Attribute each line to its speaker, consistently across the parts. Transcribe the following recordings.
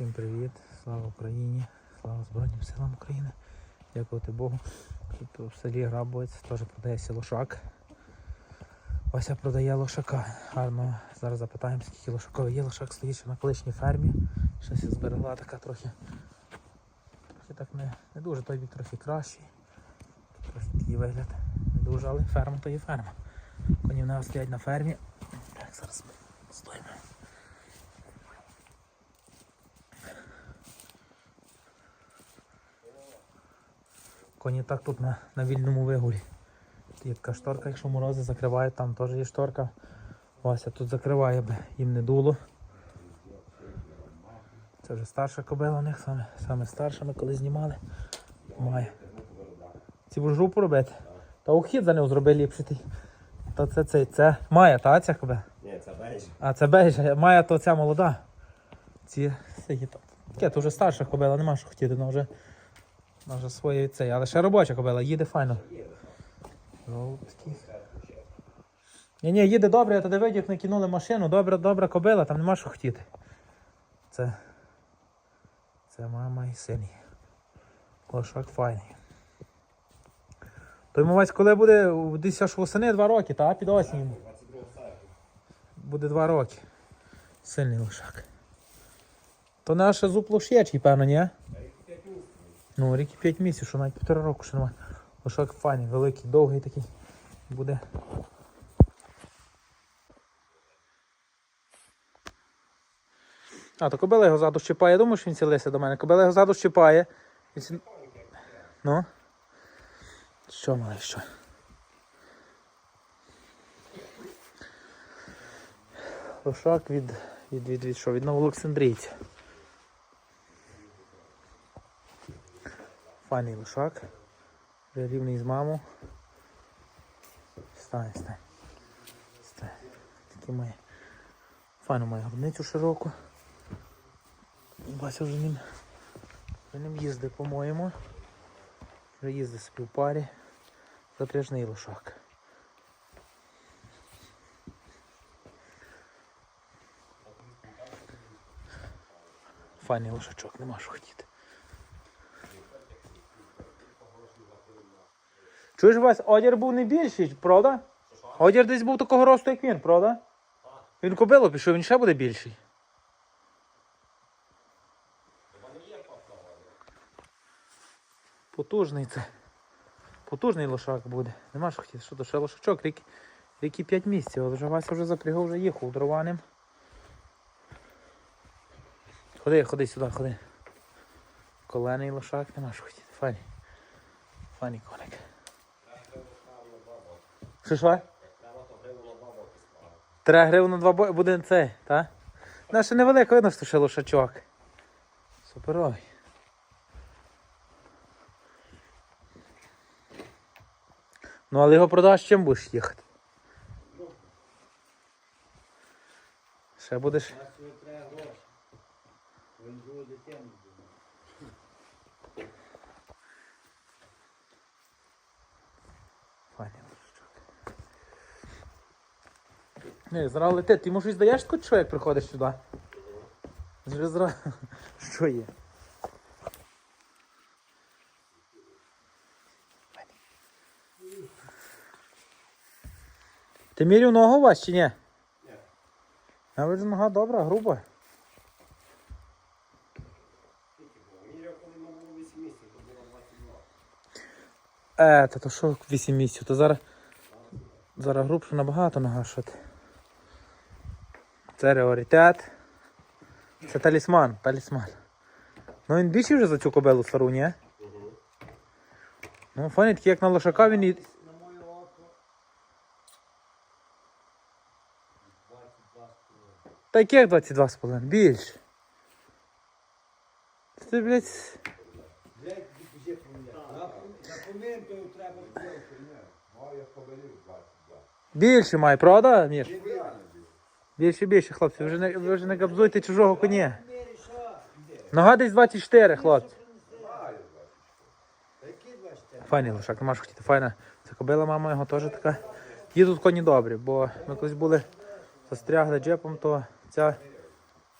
Speaker 1: Всім привіт, слава Україні, слава Збройним силам України. Дякувати Богу. Тут в селі Грабовець теж продається лошак. Вася продає лошака. Гарно. Зараз запитаємо, скільки лошаковий є. Лошак стоїть ще на колишній фермі. Щось я зберегла така трохи. Трохи так не, не дуже, той бік трохи кращий. Трохи такий вигляд. Не дуже, але ферма то є ферма. Коні в нас стоять на фермі. Так, зараз ми стоїмо. Коні так тут на, на вільному вигулі. Тут Є така шторка, якщо морози закривають, там теж є шторка. Вася тут закриває, аби їм не дуло. Це вже старша кобила у них, саме, саме старша, ми коли знімали. Має. Ці будеш групу робити. Та ухід за ним зроби ліпший. Та це цей, це Майя, та ця кобила?
Speaker 2: Ні, це бейдж.
Speaker 1: А це бейжа, Майя то ця молода. Ці сині то. Таке, то вже старша кобила, нема що хотіти, вона вже, вона вже своє цей, але ще робоча кобила, їде файно. Ні, ні, їде добре, я тоді видів, як накинули машину, добра, добра кобила, там нема що хотіти. Це. Це мама і син. Лошак файний. Той мовець, коли буде десь аж восени два роки, та під осінь. Буде два роки. Сильний лошак. То наш зуб лошечий, певно, ні? Ну, рік і 5 місяців, навіть півтора року ще немає. Лошак файний, великий, довгий такий. Буде. А, то кобила його ззаду щипає. Думаю, що він цілився до мене. Кобила його ззаду щипає. Ці- Ну. Що, малий, що? Лошак від, від, від, від що? Від Новоолександрійця. Файний лошак. Рівний з маму. Стань, стань. Стань. Такий має. Файно має грудницю широку. Бася вже ним. Вже ним їздить, по-моєму. Вже їздить собі в парі. Запряжний лошак. Файний лошачок, нема що хотіти. Чуєш, Вась, одір був не більший, правда? Одір десь був такого росту, як він, правда? Він кобило пішов, він ще буде більший. Потужний це. Потужний лошак буде. Нема що хотіти, що то ще лошачок, рік, рік і 5 місяців, але вже Вася вже запрягав, вже їхав дрованим. Ходи, ходи сюди, ходи. Колений лошак, нема що хотіти. Файний. Файний коник. Що що? Три гривень на два бої буде це, так? Наша невелика, видно, що ще лошачок. Суперовий. Ну, але його продаш чим будеш їхати? Ще будеш. Файний лошачок. Не, зараз летить. Ти йому щось даєш що як приходиш сюди? Вже зразу. Що є? Ти міряв ногу у вас чи ні?
Speaker 2: Ні.
Speaker 1: А ви нога добра, груба.
Speaker 2: Міряв, коли було 8 місяців, то було 22.
Speaker 1: Е, та то що 8 місяців, то зараз. Зараз грубше набагато нога що ти. Це реоритет. Це талісман, талісман. Ну він більший вже за цю кобилу стару, ні? Ну, файний такий, як на лошака, він і. Та яких 22 з половиною? Більше. Ти, блядь.
Speaker 3: Більше, ні. Маю поберів 22.
Speaker 1: Більше має, правда, Міш? Більше, більше, хлопці, ви вже не, ви габзуйте чужого коня. Нога десь 24, хлопці.
Speaker 3: Які 24?
Speaker 1: Файний лошак, не можеш хотіти, файна. Це кобила, мама його теж така. Їдуть коні добрі, бо ми колись були застрягли джепом, то ця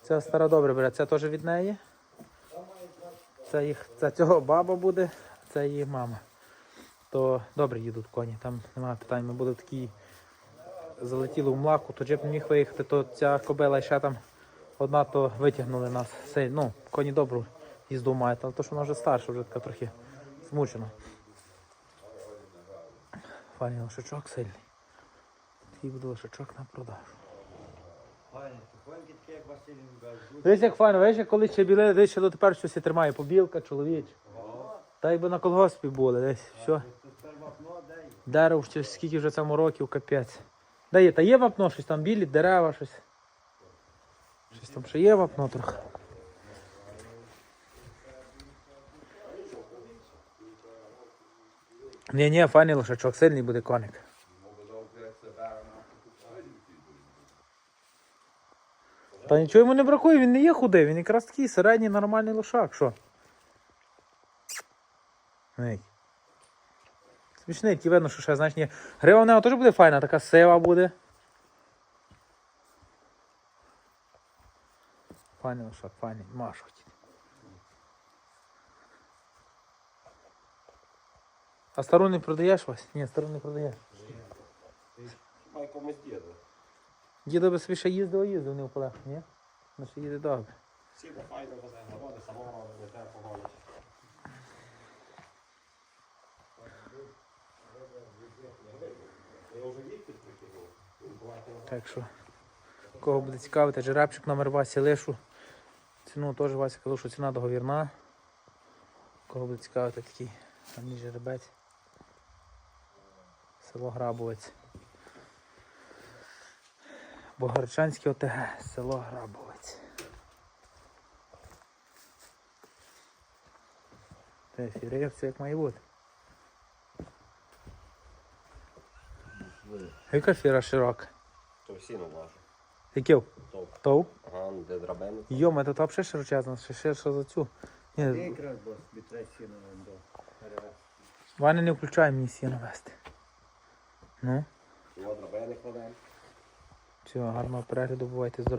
Speaker 1: Це стара добре бере, це теж від неї. Це їх, це цього баба буде, це її мама. То добре їдуть коні, там немає питань. Ми були в такій залетіли в млаку, то джип не міг виїхати, то ця кобила ще там одна, то витягнули нас. Сей- Ну, коні добру їзду мають, але то, що вона вже старша, вже така трохи змучена. Файний лошачок сильний. Такий буде лошачок на продажу. Дивись, як файно, видиш, як коли ще біли, десь ще дотепер щось і тримає. Побілка, чоловіч. Та якби на колгоспі були, десь все. Дерево скільки вже цьому років, капець. Де є? Та є вапно, щось там білі, дерева, щось. Щось там ще є вапно трохи. Ні, ні, файний лошачок, сильний буде коник. Та нічого йому не бракує, він не є худий, він якраз такий середній нормальний лошак, що? Ей. Смішний, ті видно, що ще знаєш, ні. Грива в нього теж буде файна, така сива буде. Файний лошак, файний, машу хотів. А стару не продаєш Вась? Ні, стару не продаєш.
Speaker 2: Хай комусь діду.
Speaker 1: Дідо би собі ще їздив, а їздив, не впалах, ні? Ну ще їде добре.
Speaker 2: Всі бо файно везе, городи, самого не треба погонити. Я вже їздив прикинув.
Speaker 1: Так що, кого буде цікавити, жеребчик номер Васі лишу. Ціну теж Вася казав, що ціна договірна. Кого буде цікавити такий гарний жеребець. Село Грабовець. Богорчанське ОТГ, село Грабовець. Це фірив, все як має бути. Яка фіра широка?
Speaker 2: То всі не важу.
Speaker 1: Який? Тов?
Speaker 2: ага, де драбини.
Speaker 1: Йома, це взагалі широчезна, ще ширше за цю. Ні,
Speaker 3: Якраз бо собі сіно нам до.
Speaker 1: Ваня не включає мені сіно вести. Ну,
Speaker 2: Його драбини кладемо.
Speaker 1: все, гарного перегляду, бувайте здорові.